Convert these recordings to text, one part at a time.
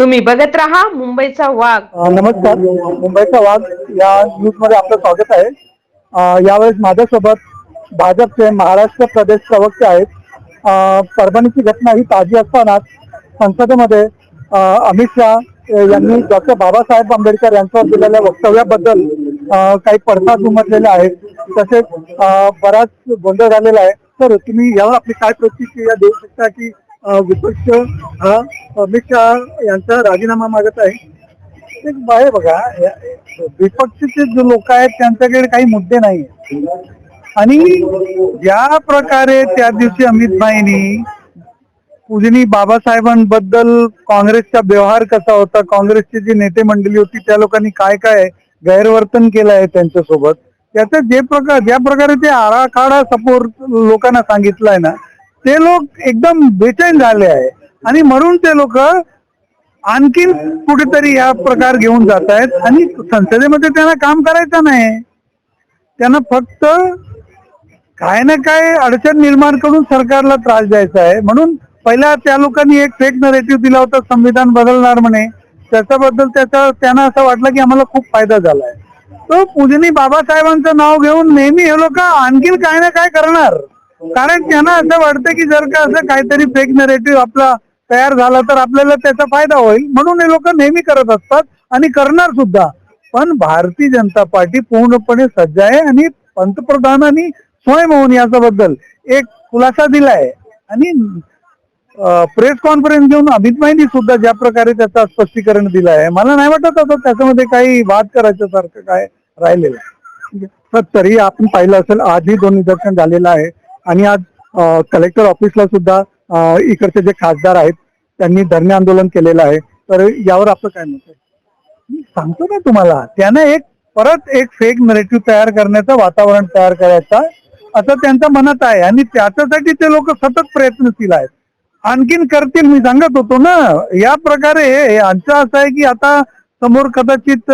तुम्ही बघत राहा मुंबईचा वाघ. नमस्कार. मुंबईचा वाघ या न्यूजमध्ये आपलं स्वागत आहे. यावेळेस माझ्यासोबत भाजपचे महाराष्ट्र प्रदेश प्रवक्ते आहेत. परभणीची घटना ही ताजी असतानाच संसदेमध्ये अमित शहा यांनी डॉक्टर बाबासाहेब आंबेडकर यांच्यावर दिलेल्या वक्तव्याबद्दल काही पडसाद उमटलेले आहेत. तसेच बराच गोंधळ झालेला आहे. तर तुम्ही यावर आपली काय प्रतिक्रिया देऊ शकता की विपक्ष हा अमित शहा यांचा राजीनामा मागत आहे. एक बघा विपक्षचे जे लोक आहेत त्यांच्याकडे काही मुद्दे नाही आणि ज्या प्रकारे त्या दिवशी अमित भाईनी पूजनी बाबासाहेबांबद्दल काँग्रेसचा व्यवहार कसा होता काँग्रेसची जी नेते मंडळी होती त्या लोकांनी काय काय गैरवर्तन केलं आहे त्यांच्यासोबत त्याचं जे प्रकार ज्या प्रकारे ते आराखडा सपोर्ट लोकांना सांगितलंय ना ते लोक एकदम बेचैन झाले आहे. आणि म्हणून ते लोक आणखीन कुठेतरी या प्रकार घेऊन जात आहेत. आणि संसदेमध्ये त्यांना काम करायचं नाही. त्यांना फक्त काय ना काय अडचण निर्माण करून सरकारला त्रास द्यायचा आहे. म्हणून पहिला त्या लोकांनी एक फेक नरेटिव्ह दिला होता संविधान बदलणार म्हणे. त्याच्याबद्दल त्याचा त्यांना असं वाटलं की आम्हाला खूप फायदा झालाय. तो पूजनी बाबासाहेबांचं नाव घेऊन नेहमी हे लोक आणखीन काय ना काय करणार. कारण त्यांना असं वाटतं की जर का असं काहीतरी फेक नरेटिव्ह आपला तयार झाला तर आपल्याला त्याचा फायदा होईल. म्हणून हे लोक नेहमी करत असतात आणि करणार सुद्धा. पण भारतीय जनता पार्टी पूर्णपणे सज्ज आहे आणि पंतप्रधानांनी स्वयं याच्याबद्दल एक खुलासा दिलाय. आणि प्रेस कॉन्फरन्स घेऊन अमित भाईंनी सुद्धा ज्या प्रकारे त्याचं स्पष्टीकरण दिलं आहे मला नाही वाटत आता त्याच्यामध्ये काही वाद करायच्या सारखं काय राहिलेलं सर तरी आपण पाहिलं असेल आजही दोन निदर्शन झालेलं आहे. आणि आज कलेक्टर ऑफिसला सुद्धा इकडचे जे खासदार आहेत त्यांनी धरणे आंदोलन केलेलं आहे. तर यावर आपलं काय मत आहे? मी सांगतो ना तुम्हाला त्यांना एक परत एक फेक नरेटिव्ह तयार करण्याचं वातावरण तयार करायचा असं त्यांच्या मनात आहे. आणि त्याच्यासाठी ते लोक सतत प्रयत्नशील आहेत. आणखीन करतील मी सांगत होतो ना. या प्रकारे हे आमचं असं आहे की आता समोर कदाचित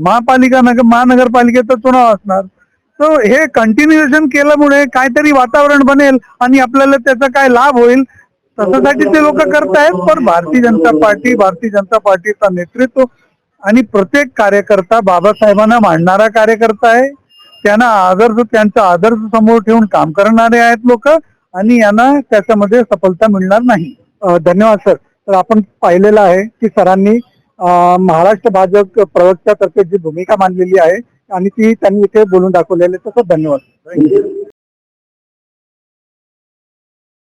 महापालिका नगर महानगरपालिकेचा चुनाव असणार? तर हे कंटिन्युएशन केल्यामुळे काहीतरी वातावरण बनेल आणि आपल्याला त्याचा काय लाभ होईल? तशासाठी ते लोक करतायत पण भारतीय जनता पार्टी भारतीय जनता पार्टीचा नेतृत्व आणि प्रत्येक कार्यकर्ता बाबासाहेबांना मांडणारा कार्यकर्ता आहे. त्यांना आदर्श त्यांचा आदर्श समोर ठेवून काम करणारे आहेत लोक आणि यांना त्याच्यामध्ये सफलता मिळणार नाही. धन्यवाद सर. तर आपण पाहिलेलं आहे की सरांनी महाराष्ट्र भाजप प्रवक्त्यातर्फे जी भूमिका मांडलेली आहे आणि ती त्यांनी इथे बोलून दाखवलेले तसं धन्यवाद.